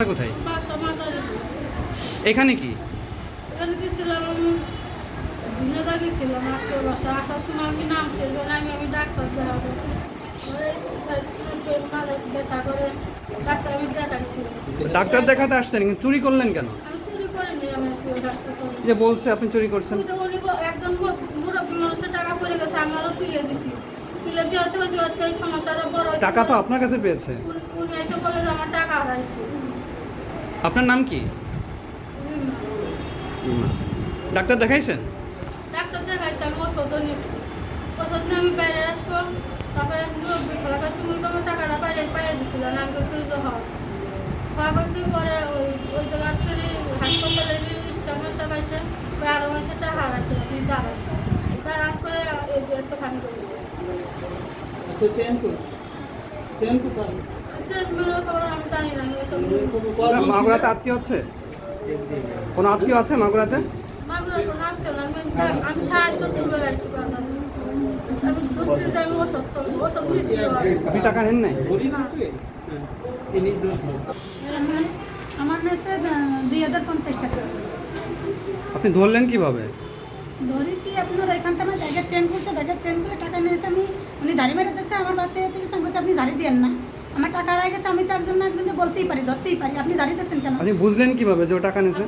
কোথায়? এখানে কি? এখানে গেছিলাম আমি ঝিনেদা গেছিলাম আজকে বাসা আসার সময় আমি আমি আমি ডাক্তার দেখাবো। করে ডাক্তার আমি ডাক্তার দেখাতে আসছেন কিন্তু চুরি করলেন কেন? আমি চুরি করিনি আমি যে বলছে আপনি চুরি করছেন। একজন মুরব্বী মানুষের টাকা পড়ে গেছে আমি আরও তুলে দিছি। তুলে দেওয়াতে ওই যে সমস্যাটা বড় টাকা তো আপনার কাছে পেয়েছে। উনি এসে বলে যে আমার টাকা হারাইছে। আপনার নাম কি? ডাক্তার দেখাইছেন? ডাক্তার দেখাইছে আমি ওষুধও নিচ্ছি। ওষুধ নিয়ে আমি বাইরে আসব তারপরে তুমি তোমার টাকাটা বাইরে পাইয়ে দিছিল না আমি কিছু যে হয় খাওয়া করছি পরে ওই ওই জায়গার থেকে হাসপাতালে স্টাফ স্টাফ আছে ওই আরও মাসে টাকা দাঁড়ান করে এই যে করছি। মাগুরাতে আত্মীয় আছে? কোনো আত্মীয় আছে মাগুরাতে? আপনি টাকা নেন নাই? আমার আমার দুই হাজার পঞ্চাশ টাকা। আপনি ধরলেন কীভাবে? ধরেছি আপনার এখানটা আমার ব্যাগের চেন খুলছে ব্যাগের চেন খুলে টাকা নিয়েছে আমি উনি ঝাড়ি মেরে দিচ্ছে আমার বাচ্চা থেকে সঙ্গে আপনি ঝাড়ি দেন না। আমার টাকা হারাই গেছে আমি তো একজন না একজনকে বলতেই পারি ধরতেই পারি। আপনি দিচ্ছেন কেন? আপনি বুঝলেন কীভাবে যে ও টাকা নিয়েছে?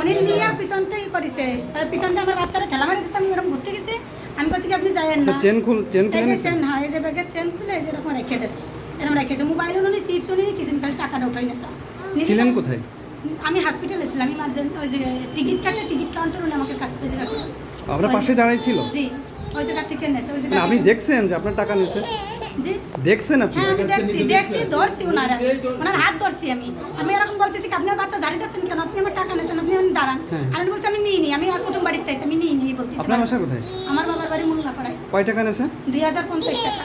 উনি নিয়ে পিছনতেই করেছে। পিছনতে আমার বাচ্চারা ঠেলা মারি দিচ্ছে আমি এরকম ঘুরতে গেছি। আমি বলছি কি আপনি যাইয়েন না। চেন খুল চেন খুলে যে চেন হয় এই যে ব্যাগের চেন খুলে এই যে এরকম রেখে দিয়েছে। এরকম রেখেছে মোবাইল উনি চিপস উনি কিছু খালি টাকাটা উঠাই নেছে ছিলেন কোথায়? আমি হসপিটালে ছিলাম ইমার্জেন্সি ওই যে টিকিট কাটে টিকিট কাউন্টার উনি আমাকে কাছে পেয়েছে কাছে। আপনার পাশে দাঁড়াই ছিল জি ওই জায়গা থেকে নেছে ওই না, জায়গা আপনি দেখছেন যে আপনার টাকা নিয়েছে? জি দেখছেন আপনি? হ্যাঁ আমি দেখছি দেখছি ধরছি ওনারা। ওনার হাত ধরছি আমি। আমি এরকম বলতেছি কি আপনার বাচ্চা দাঁড়িয়ে দিচ্ছেন কেন? আপনি আমার টাকা নিয়েছেন আপনি আমি দাঁড়ান। হ্যাঁ। আর আমি বলছি আমি নিই নি আমি আর কুটুম বাড়িতে আছি আমি নিই নি বলতেছি। আপনার বাসা কোথায়? আমার বাবার বাড়ি মোল্লাপাড়ায়। কয় টাকা নিয়েছে দুই হাজার পঞ্চাশ টাকা।